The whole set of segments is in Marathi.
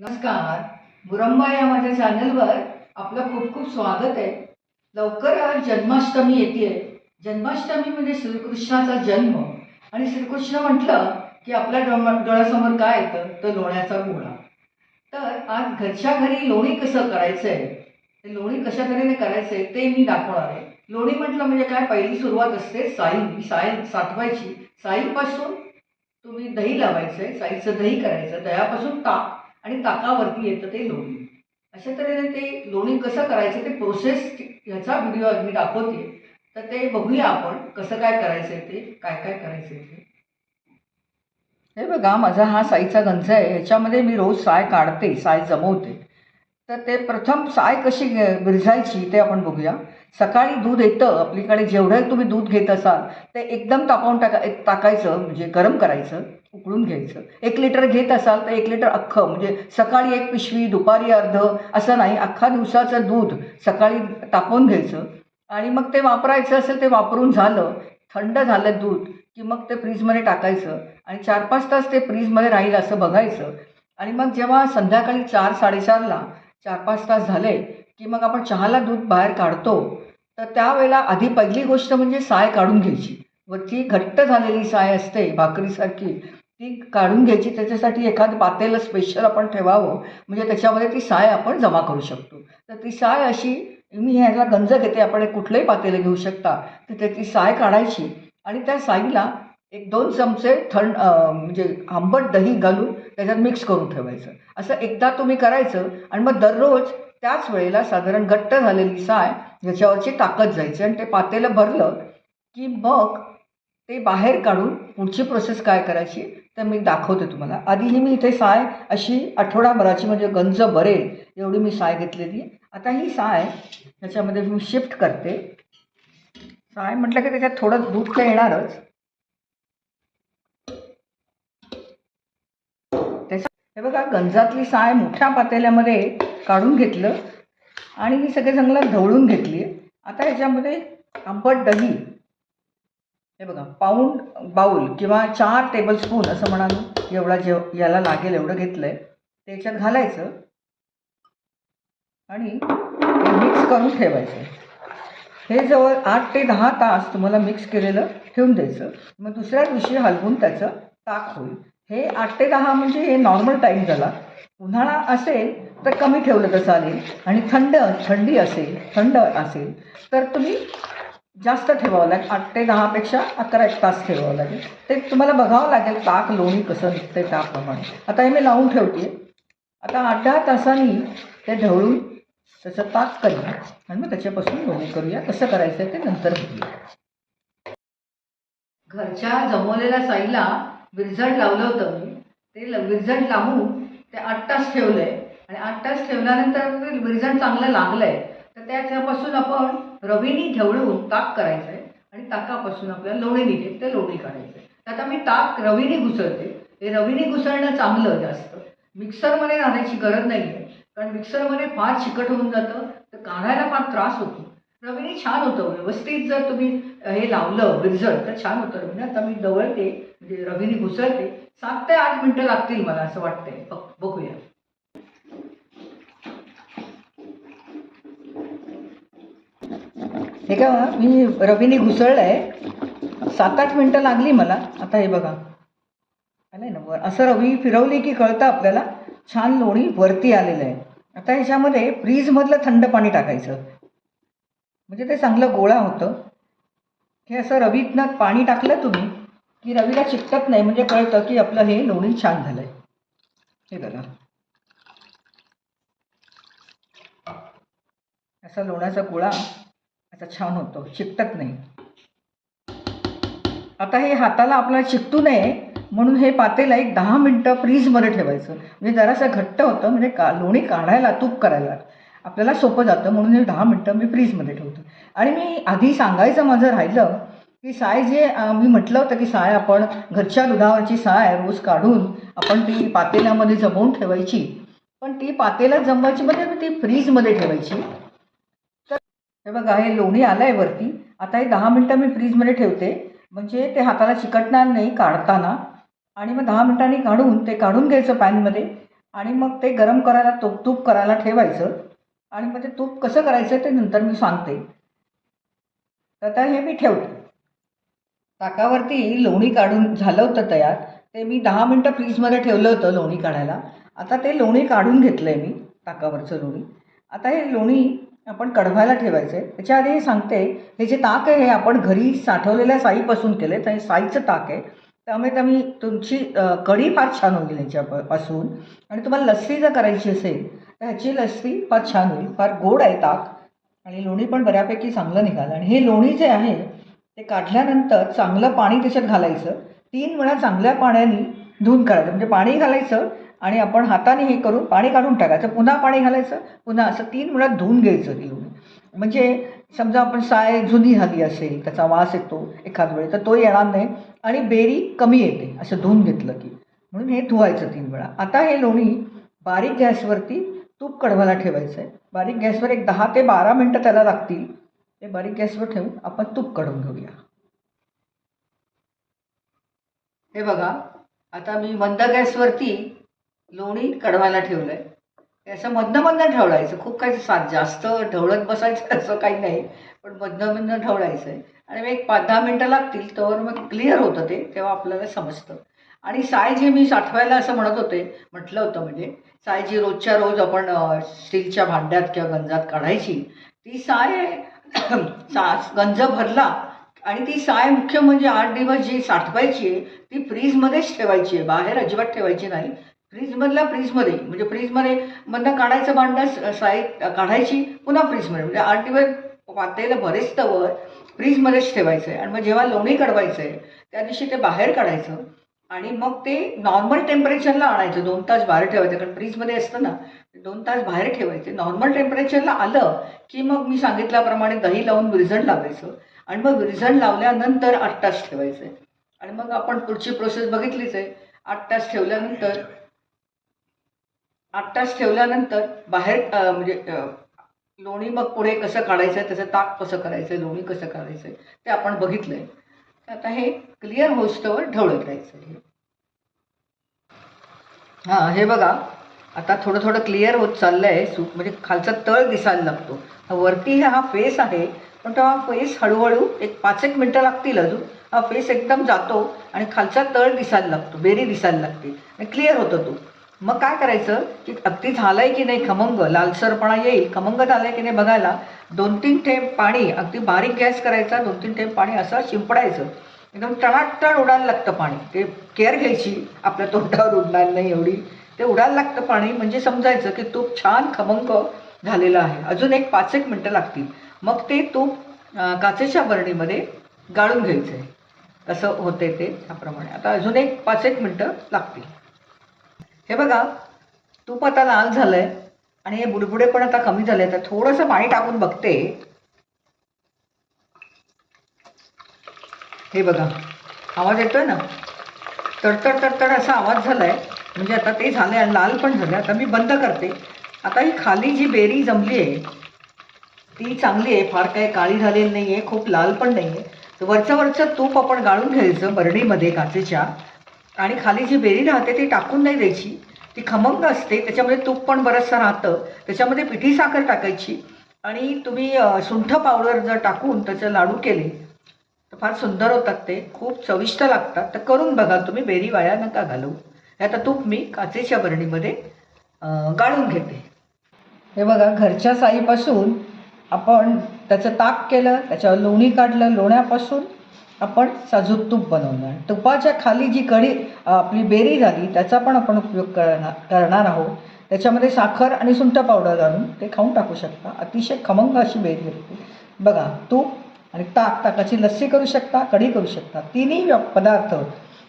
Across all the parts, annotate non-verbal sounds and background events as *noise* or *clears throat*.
नमस्कार. मुरंबा या माझ्या चॅनलवर आपलं खूप खूप स्वागत आहे. लवकरच जन्माष्टमी येते जन्माष्टमी म्हणजे श्रीकृष्णाचा जन्म. आणि श्रीकृष्ण म्हटलं की आपल्या डोळ्यासमोर काय येतं? तर लोण्याचा गोळा. तर आज घरच्या घरी लोणी कसं करायचं आहे ते लोणी कशा तऱ्हेने करायचं आहे ते मी दाखवणार आहे. लोणी म्हटलं म्हणजे काय? पहिली सुरुवात असते साई. साई साठवायची. साईपासून तुम्ही दही लावायचं आहे साईचं दही करायचं. दह्यापासून ताक. आणि ताकावरती येतं ते लोणी. अशा तऱ्हेने ते लोणी कसं करायचं ते प्रोसेस ह्याचा व्हिडिओ आज मी दाखवते. तर ते बघूया आपण कसं काय करायचं आहे ते काय काय करायचं आहे ते. हे बघा माझा हा साईचा गंज आहे. ह्याच्यामध्ये मी रोज साय काढते साय जमवते. तर ते प्रथम साय कशी घे- विरझायची ते आपण बघूया. सकाळी दूध येतं आपलीकडे जेवढं तुम्ही दूध घेत असाल ते एकदम तापवून टाका एक टाकायचं म्हणजे गरम करायचं उकळून घ्यायचं. एक लिटर घेत असाल तर एक लिटर अख्खं म्हणजे सकाळी एक पिशवी दुपारी अर्ध असं नाही. अख्खा दिवसाचं दूध सकाळी तापवून घ्यायचं आणि मग ते वापरायचं असेल ते वापरून झालं थंड झालं दूध की मग ते फ्रीजमध्ये टाकायचं आणि चार पाच तास ते फ्रीजमध्ये राहील असं बघायचं. आणि मग जेव्हा संध्याकाळी चार साडेचारला चार पाच तास झाले की मग आपण चहाला दूध बाहेर काढतो तर त्यावेळेला आधी पहिली गोष्ट म्हणजे साय काढून घ्यायची. वरची घट्ट झालेली साय असते भाकरीसारखी ती काढून घ्यायची. त्याच्यासाठी एखादं पातेलं स्पेशल आपण ठेवावं. म्हणजे त्याच्यामध्ये ती साय आपण जमा करू शकतो. तर ती साय अशी मी ह्याला गंज घेते आपण कुठलंही पातेलं घेऊ शकता. तर त्याची साय काढायची आणि त्या साईला एक दोन चमचे थंड म्हणजे आंबट दही घालून त्याच्यात मिक्स करून ठेवायचं. असं एकदा तुम्ही करायचं आणि मग दररोज त्याच वेळेला साधारण घट्ट झालेली साय याच्यावरची ताकद जायची आणि ते पातेलं भरलं की मग ते बाहेर काढून पुढची प्रोसेस काय करायची तर मी दाखवते तुम्हाला. आधी ही मी इथे साय अशी आठवडाभराची म्हणजे गंज भरेल एवढी मी साय घेतलेली आता ही साय ह्याच्यामध्ये मी शिफ्ट करते. साय म्हटलं की त्याच्यात थोडं दूध तर येणारच. त्याच्या हे बघा गंजातली साय मोठ्या पातेल्यामध्ये काढून घेतलं आणि ही सगळे चांगलं ढवळून घेतली. आता याच्यामध्ये आंबट दही हे बघा पाऊंड बाऊल किंवा चार टेबलस्पून असं म्हणाल एवढा जेव याला लागेल एवढं घेतलं आहे त्याच्यात घालायचं आणि मिक्स करून ठेवायचं. हे जवळ आठ ते दहा तास तुम्हाला मिक्स केलेलं ठेवून द्यायचं. मग दुसऱ्या दिवशी हलवून त्याचं ताक होईल. हे आठ ते दहा म्हणजे हे नॉर्मल टाईम झाला. उन्हाळा असेल तर कमी ठेवलं तर चालेल. आणि थंड थंडी असेल थंड असेल तर तुम्ही जास्त ठेवावं लागेल. आठ ते दहापेक्षा अकरा एक तास ठेवावं लागेल. ते तुम्हाला बघावं लागेल ताक लोणी कसं निघते त्याप्रमाणे. आता हे मी लावून ठेवते आता आठ दहा तासांनी ते ढवळून त्याचं ताक करूया आणि मग त्याच्यापासून लोणी करूया. कसं करायचं आहे ते नंतर बघूया. घरच्या जमवलेल्या साईला विरझट लावलं होतं मी. ते ल- लावून ते आठ तास ठेवलं आहे आणि आठ तास ठेवल्यानंतर ते चांगलं लागलं आहे तर त्याच्यापासून आपण रवीनी ढवळून ताक करायचं आहे आणि ताकापासून आपल्याला लोणी निघेल ते लोणी काढायचं आहे तर आता मी ताक रवीनी घुसळते. हे रवीनी घुसळणं चांगलं जास्त. मिक्सरमध्ये राहण्याची गरज नाही आहे कारण मिक्सरमध्ये फार चिकट होऊन जातं तर काढायला फार त्रास होतो. रवीनी छान होतं. व्यवस्थित जर तुम्ही हे लावलं बिरजट तर छान होतं रवीने. आता मी दवळते म्हणजे रवीने घुसळते. सात ते आठ मिनटं लागतील मला असं वाटतंय. बघ बघूया. हे का मी रवीने घुसळलं आहे सात आठ मिनटं लागली मला. आता हे बघा. आलं ना वर. असं रवी फिरवली की कळतं आपल्याला. छान लोणी वरती आलेलं आहे. आता ह्याच्यामध्ये फ्रीजमधलं थंड पाणी टाकायचं. म्हणजे ते चांगलं गोळा होतं. हे असं रवीतनं पाणी टाकलं तुम्ही की रवीला चिकटत नाही. म्हणजे कळतं की आपलं हे लोणी छान झालं आहे हे बघा. असा लोण्याचा गोळा. असा छान होतो चिकटत नाही. आता हे हाताला आपल्याला चिकटू नये म्हणून हे पातेला एक दहा मिनटं फ्रीजमध्ये ठेवायचं. म्हणजे जरासं घट्ट होतं म्हणजे का लोणी काढायला तूप करायला. आपल्याला सोपं जातं म्हणून हे दहा मिनटं मी फ्रीजमध्ये ठेवतो. आणि मी आधी सांगायचं माझं राहिलं की साय जे मी म्हटलं होतं की साय आपण घरच्या दुधावरची साय रोज काढून आपण ती पातेल्यामध्ये जमवून ठेवायची. पण ती पातेल्यात जमवायची म्हणजे ती फ्रीजमध्ये ठेवायची. हे बघा हे लोणी आलं आहे वरती. आता हे दहा मिनटं मी फ्रीजमध्ये ठेवते. म्हणजे ते हाताला चिकटणार नाही काढताना. आणि मग दहा मिनटांनी काढून ते काढून घ्यायचं पॅनमध्ये. आणि मग ते गरम करायला तूप तूप करायला ठेवायचं. आणि मग ते तूप कसं करायचं ते नंतर मी सांगते. तर आता हे मी ठेवते. ताकावरती लोणी काढून झालं होतं तयार. ते मी दहा मिनटं फ्रीजमध्ये ठेवलं होतं लोणी काढायला. आता ते लोणी काढून घेतलं आहे मी ताकावरचं लोणी. आता हे लोणी आपण कढवायला ठेवायचं. आहे त्याच्या आधी हे सांगते हे जे ताक आहे हे आपण घरी साठवलेल्या साईपासून केले तर हे साईचं ताक आहे. त्यामुळे त्यामुळे तुमची कढी फार छान होईल याच्यापासून. आणि तुम्हाला लस्सी जर करायची असेल तर ह्याची लस्सी फार छान होईल. फार गोड आहे ताक. आणि लोणी पण बऱ्यापैकी चांगलं निघालं. आणि हे लोणी जे आहे ते काढल्यानंतर चांगलं पाणी त्याच्यात घालायचं. तीन वेळा चांगल्या पाण्याने धुवून काढायचं. म्हणजे पाणी घालायचं आणि आपण हाताने हे करून पाणी काढून टाकायचं. पुन्हा पाणी घालायचं. पुन्हा असं तीन वेळा धुवून घ्यायचं ती लोणी म्हणजे समजा आपण साय जुनी झाली असेल त्याचा वास येतो एखाद वेळी तर तो येणार नाही आणि बेरी कमी येते असं धुवून घेतलं की. म्हणून हे धुवायचं तीन वेळा. आता हे लोणी बारीक गॅसवरती तूप कडवायला ठेवायचं आहे बारीक गॅसवर एक दहा ते बारा मिनटं त्याला लागतील. ते बारीक गॅसवर ठेवून आपण तूप कढवून घेऊया. हे बघा आता मी मंद गॅसवरती लोणी कडवायला ठेवलं आहे असं मधनं मधनं ढवळायचं खूप काही सात जास्त ढवळत बसायचं *laughs* असं काही नाही. पण मधनं मधनं ढवळायचं आहे आणि मग एक पाच दहा मिनटं लागतील तर मग क्लिअर होतं ते तेव्हा आपल्याला समजतं. आणि साय जे मी साठवायला असं म्हणत होते म्हटलं होतं म्हणजे साय जी रोजच्या रोज आपण स्टीलच्या भांड्यात किंवा गंजात काढायची ती साय *clears throat* सा गंज भरला. आणि ती साय मुख्य म्हणजे आठ दिवस जी साठवायची आहे ती फ्रीजमध्येच ठेवायची आहे. बाहेर अजिबात ठेवायची नाही. फ्रीजमधला फ्रीजमध्ये म्हणजे फ्रीजमध्ये मधनं काढायचं भांडं साईड काढायची पुन्हा फ्रीजमध्ये. म्हणजे आठ दिवस पातेलं बरेच तवर फ्रीजमध्येच ठेवायचं आहे आणि मग जेव्हा लोणी कडवायचं आहे त्या दिवशी ते बाहेर काढायचं आणि मग ते नॉर्मल टेम्परेचरला आणायचं. दोन तास बाहेर ठेवायचं कारण फ्रीजमध्ये असतं ना दोन तास बाहेर ठेवायचे. नॉर्मल टेम्परेचरला आलं की मग मी सांगितल्याप्रमाणे दही लावून विरझण लावायचं. आणि मग विरझण लावल्यानंतर आठ तास ठेवायचं. आहे आणि मग आपण पुढची प्रोसेस बघितलीच आहे. आठ तास ठेवल्यानंतर आठ तास ठेवल्यानंतर बाहेर म्हणजे लोणी मग पुढे कसं काढायचं त्याचं ताक कसं करायचं लोणी कसं काढायचं ते आपण बघितलं आहे आता हे क्लिअर होस्तवर ढवळत राहायचं हे. हां हे बघा. आता थोडं थोडं क्लिअर होत चाललं आहे सूप म्हणजे खालचा तळ दिसायला लागतो. वरती हा फेस आहे पण तो हा फेस हळूहळू एक पाच एक मिनटं लागतील अजून. हा फेस एकदम जातो आणि खालचा तळ दिसायला लागतो बेरी दिसायला लागते. आणि क्लिअर होतो तो. मग काय करायचं की अगदी झालंय की नाही खमंग लालसरपणा येईल खमंग झालंय की नाही बघायला दोन तीन थेंब पाणी अगदी बारीक गॅस करायचा दोन तीन थेंब पाणी असं शिंपडायचं. एकदम टणाटण उडायला लागतं पाणी. ते केअर घ्यायची आपल्या तोंडावर उडणार नाही एवढी. ते उडायला लागतं पाणी म्हणजे समजायचं की तूप छान खमंग झालेलं आहे. अजून एक पाच एक मिनटं लागतील. मग ते तूप काचेच्या बरणीमध्ये गाळून घ्यायचं आहे तसं होते ते त्याप्रमाणे. आता अजून एक पाच एक मिनटं लागतील. हे बघा तूप आता लाल झालं आहे आणि हे बुडबुडे पण आता कमी झाले तर थोडंसं पाणी टाकून बघते. हे बघा आवाज येतोय ना? तडतड तडतड असा आवाज झाला आहे म्हणजे आता ते झालंय आणि लाल पण झाले आता मी बंद करते. आता ही खाली जी बेरी जमली आहे ती चांगली आहे. फार काही काळी झालेली नाही आहे खूप लाल पण नाही आहे वरचं वरचं तूप आपण गाळून घ्यायचं बरणीमध्ये काचेच्या. आणि खाली जी बेरी राहते ती टाकून नाही द्यायची. ती खमंग असते त्याच्यामध्ये तूप पण बरंचसं राहतं. त्याच्यामध्ये पिठी साखर टाकायची आणि तुम्ही सुंठ पावडर जर टाकून त्याचे लाडू केले तर फार सुंदर होतात ते. खूप चविष्ट लागतात. तर करून बघा तुम्ही बेरी वाया नका घालू हे आता तूप मी काचेच्या बरणीमध्ये गाळून घेते. हे बघा घरच्या साईपासून आपण त्याचं ताक केलं त्याच्यावर लोणी काढलं लोण्यापासून आपण साजूक तूप बनवणार. तुपाच्या खाली जी कढी आपली बेरी झाली त्याचा पण आपण उपयोग करणार करणार आहोत. त्याच्यामध्ये साखर आणि सुंठ पावडर घालून ते खाऊन टाकू शकता. अतिशय खमंग अशी बेरी होती बघा तूप आणि ताक ताकाची लस्सी करू शकता कढी करू शकता. तिन्ही पदार्थ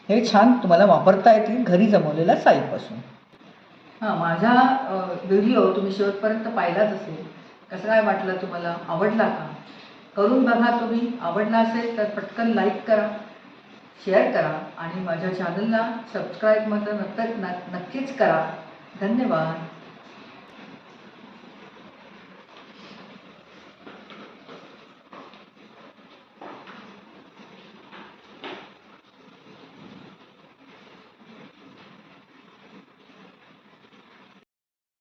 हे छान तुम्हाला वापरता येतील घरी जमवलेल्या साईपासून हां माझा व्हिडिओ तुम्ही शेवटपर्यंत पाहिलाच असेल. कसं काय वाटलं तुम्हाला? आवडला का? करून बघा तुम्ही. आवडला असेल तर पटकन लाईक करा शेअर करा आणि माझ्या चॅनलला सबस्क्राईब मात्र नक्की नक्कीच करा. धन्यवाद.